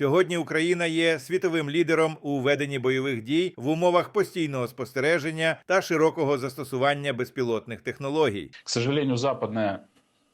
Сьогодні Україна є світовим лідером у веденні бойових дій в умовах постійного спостереження та широкого застосування безпілотних технологій. К сожалению, западная,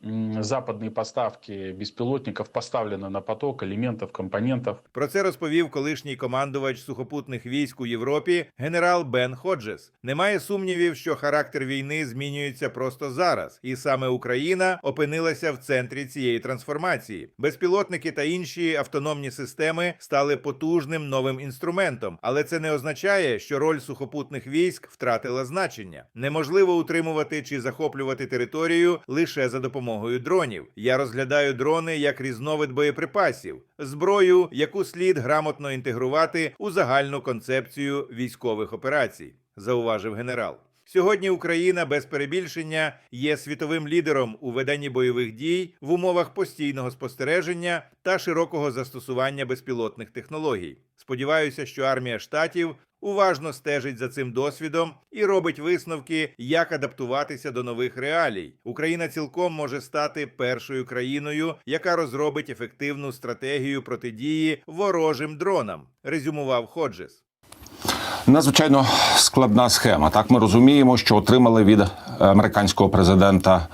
м, западные поставки беспилотников поставлены на поток элементов, компонентов. Про це розповів колишній командувач сухопутних військ у Європі генерал Бен Ходжес. Немає сумнівів, що характер війни змінюється просто зараз, і саме Україна опинилася в центрі цієї трансформації. Безпілотники та інші автономні системи стали потужним новим інструментом, але це не означає, що роль сухопутних військ втратила значення. Неможливо утримувати чи захоплювати територію лише за допомогою дронів. Я розглядаю дрони як різновид боєприпасів, зброю, яку слід грамотно інтегрувати у загальну концепцію військових операцій, зауважив генерал. Сьогодні Україна без перебільшення є світовим лідером у веденні бойових дій в умовах постійного спостереження та широкого застосування безпілотних технологій. Сподіваюся, що армія штатів уважно стежить за цим досвідом і робить висновки, як адаптуватися до нових реалій. Україна цілком може стати першою країною, яка розробить ефективну стратегію протидії ворожим дронам, резюмував Ходжес. Надзвичайно складна схема. Так ми розуміємо, що отримали від американського президента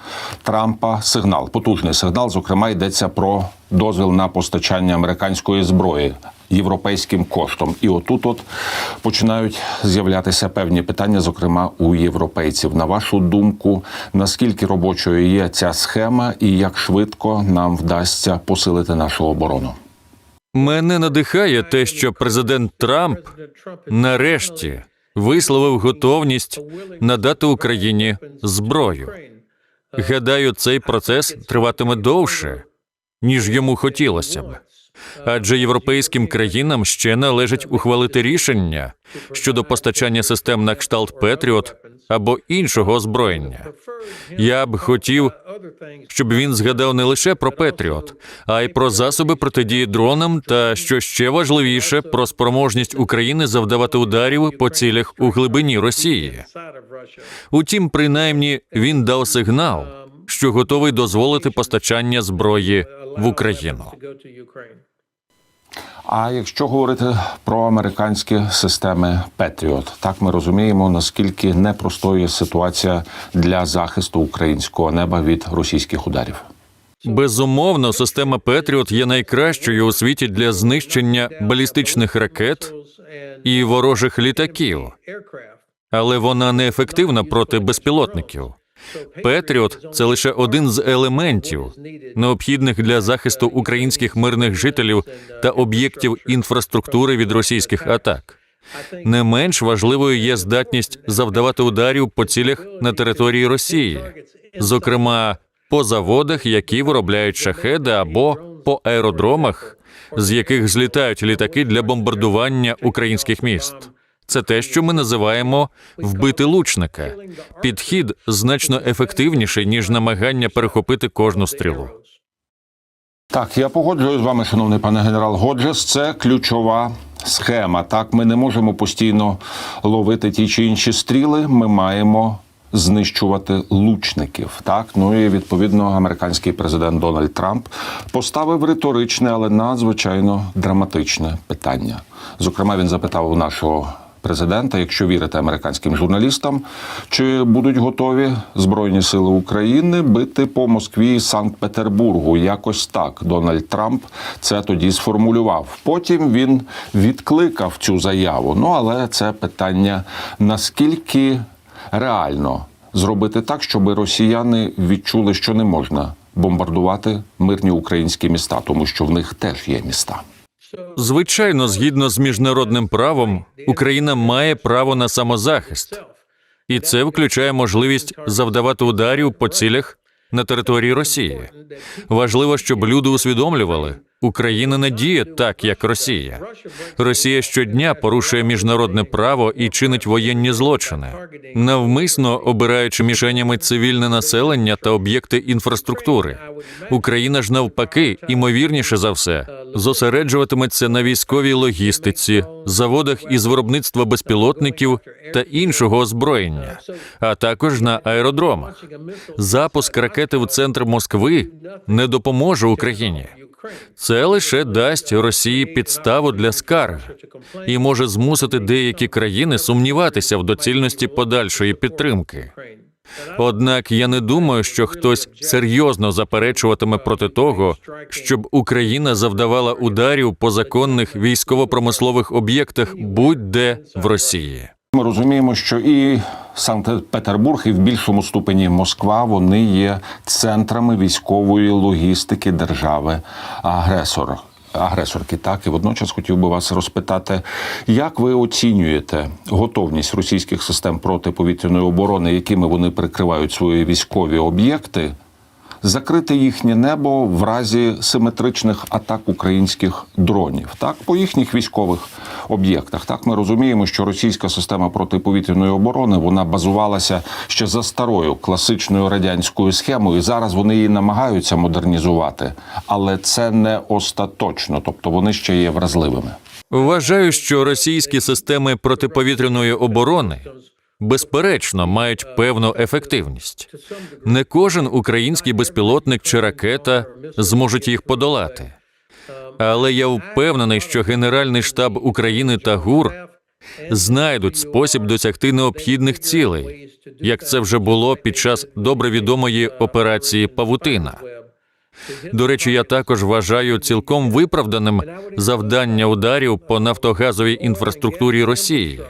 Трампа сигнал, потужний сигнал. Зокрема, йдеться про дозвіл на постачання американської зброї європейським коштом. І отут от починають з'являтися певні питання, зокрема у європейців. На вашу думку, наскільки робочою є ця схема, і як швидко нам вдасться посилити нашу оборону? Мене надихає те, що президент Трамп нарешті висловив готовність надати Україні зброю. Гадаю, цей процес триватиме довше, ніж йому хотілося б. Адже європейським країнам ще належить ухвалити рішення щодо постачання систем на кшталт Петріот або іншого озброєння. Я б хотів, щоб він згадав не лише про Петріот, а й про засоби протидії дронам та, що ще важливіше, про спроможність України завдавати ударів по цілях у глибині Росії. Утім, принаймні він дав сигнал, що готовий дозволити постачання зброї в Україну. А якщо говорити про американські системи Петріот, так ми розуміємо, наскільки непростою є ситуація для захисту українського неба від російських ударів. Безумовно, система Петріот є найкращою у світі для знищення балістичних ракет і ворожих літаків, але вона не ефективна проти безпілотників. Петріот це лише один з елементів, необхідних для захисту українських мирних жителів та об'єктів інфраструктури від російських атак. Не менш важливою є здатність завдавати ударів по цілях на території Росії, зокрема по заводах, які виробляють шахеди, або по аеродромах, з яких злітають літаки для бомбардування українських міст. Це те, що ми називаємо вбити лучника. Підхід значно ефективніший ніж намагання перехопити кожну стрілу. Так, я погоджуюсь з вами, шановний пане генерал Годжес. Це ключова схема. Так, ми не можемо постійно ловити ті чи інші стріли. Ми маємо знищувати лучників. Так, ну і відповідно американський президент Дональд Трамп поставив риторичне, але надзвичайно драматичне питання. Зокрема, він запитав у нашого. Президента, якщо вірити американським журналістам, чи будуть готові Збройні Сили України бити по Москві і Санкт-Петербургу? Якось так Дональд Трамп це тоді сформулював. Потім він відкликав цю заяву. Ну але це питання наскільки реально зробити так, щоб росіяни відчули, що не можна бомбардувати мирні українські міста, тому що в них теж є міста. Звичайно, згідно з міжнародним правом, Україна має право на самозахист, і це включає можливість завдавати ударів по цілях на території Росії. Важливо, щоб люди усвідомлювали, Україна не діє так, як Росія. Росія щодня порушує міжнародне право і чинить воєнні злочини, навмисно обираючи мішенями цивільне населення та об'єкти інфраструктури. Україна ж навпаки, імовірніше за все, зосереджуватиметься на військовій логістиці, заводах із виробництва безпілотників та іншого озброєння, а також на аеродромах. Запуск ракети в центр Москви не допоможе Україні. Це лише дасть Росії підставу для скарги і може змусити деякі країни сумніватися в доцільності подальшої підтримки. Однак я не думаю, що хтось серйозно заперечуватиме проти того, щоб Україна завдавала ударів по законних військово-промислових об'єктах будь-де в Росії. Ми розуміємо, що і Санкт-Петербург, і в більшому ступені Москва вони є центрами військової логістики держави агресора. Агресорки, так і водночас хотів би вас розпитати, як ви оцінюєте готовність російських систем протиповітряної оборони, якими вони прикривають свої військові об'єкти, закрити їхнє небо в разі симетричних атак українських дронів, так по їхніх військових об'єктах. Так ми розуміємо, що російська система протиповітряної оборони вона базувалася ще за старою класичною радянською схемою. і Зараз вони її намагаються модернізувати, але це не остаточно, тобто вони ще є вразливими. Вважаю, що російські системи протиповітряної оборони безперечно мають певну ефективність. Не кожен український безпілотник чи ракета зможуть їх подолати. Але я впевнений, що Генеральний штаб України та ГУР знайдуть спосіб досягти необхідних цілей, як це вже було під час добре відомої операції Павутина. До речі, я також вважаю цілком виправданим завдання ударів по нафтогазовій інфраструктурі Росії,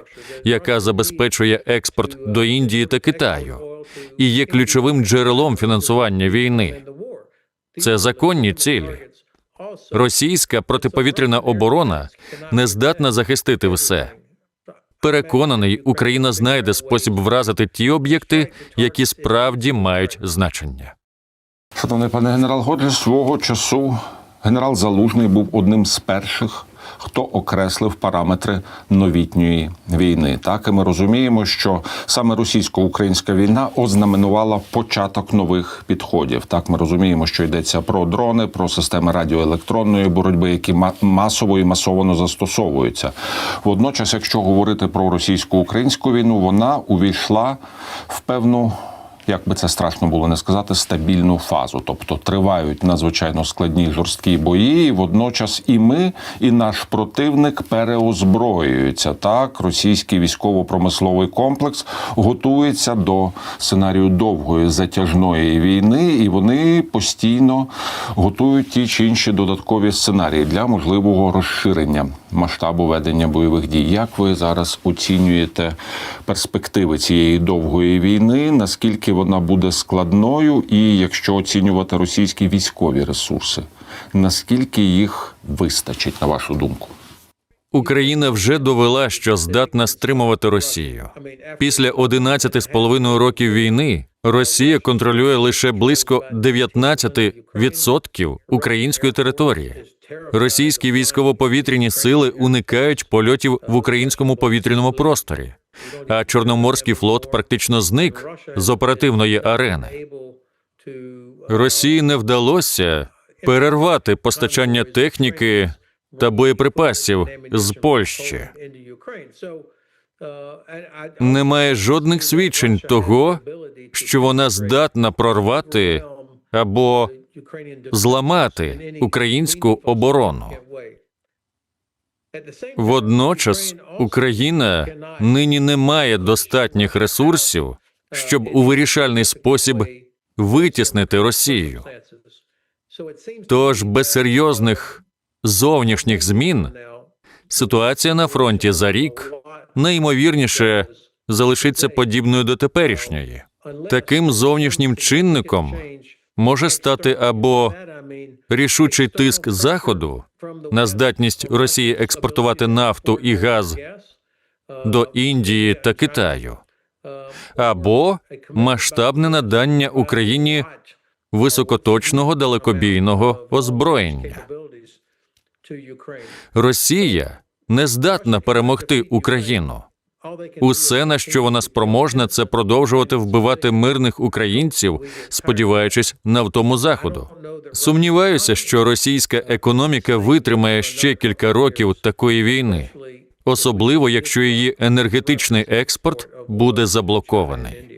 яка забезпечує експорт до Індії та Китаю і є ключовим джерелом фінансування війни. Це законні цілі. Російська протиповітряна оборона не здатна захистити все. Переконаний, Україна знайде спосіб вразити ті об'єкти, які справді мають значення. Шановний пане генерал Годжес, свого часу генерал Залужний був одним з перших, хто окреслив параметри новітньої війни. Так і ми розуміємо, що саме російсько-українська війна ознаменувала початок нових підходів. Так ми розуміємо, що йдеться про дрони, про системи радіоелектронної боротьби, які масово і масово застосовуються. Водночас, якщо говорити про російсько-українську війну, вона увійшла в певну як би це страшно було не сказати, стабільну фазу. Тобто тривають надзвичайно складні жорсткі бої, і водночас і ми, і наш противник переозброюються. Так, російський військово-промисловий комплекс готується до сценарію довгої затяжної війни, і вони постійно готують ті чи інші додаткові сценарії для можливого розширення масштабу ведення бойових дій. Як ви зараз оцінюєте перспективи цієї довгої війни? Наскільки вона буде складною, і якщо оцінювати російські військові ресурси, наскільки їх вистачить, на вашу думку? Україна вже довела, що здатна стримувати Росію. Після 11 з половиною років війни Росія контролює лише близько 19% української території. Російські військово-повітряні сили уникають польотів в українському повітряному просторі, а Чорноморський флот практично зник з оперативної арени. Росії не вдалося перервати постачання техніки та боєприпасів з Польщі. Немає жодних свідчень того, що вона здатна прорвати або зламати українську оборону. Водночас Україна нині не має достатніх ресурсів, щоб у вирішальний спосіб витіснити Росію. Тож без серйозних зовнішніх змін ситуація на фронті за рік найімовірніше залишиться подібною до теперішньої. Таким зовнішнім чинником може стати або рішучий тиск Заходу на здатність Росії експортувати нафту і газ до Індії та Китаю, або масштабне надання Україні високоточного далекобійного озброєння. Росія не здатна перемогти Україну. Усе, на що вона спроможна, це продовжувати вбивати мирних українців, сподіваючись на втому заходу. Сумніваюся, що російська економіка витримає ще кілька років такої війни, особливо якщо її енергетичний експорт буде заблокований.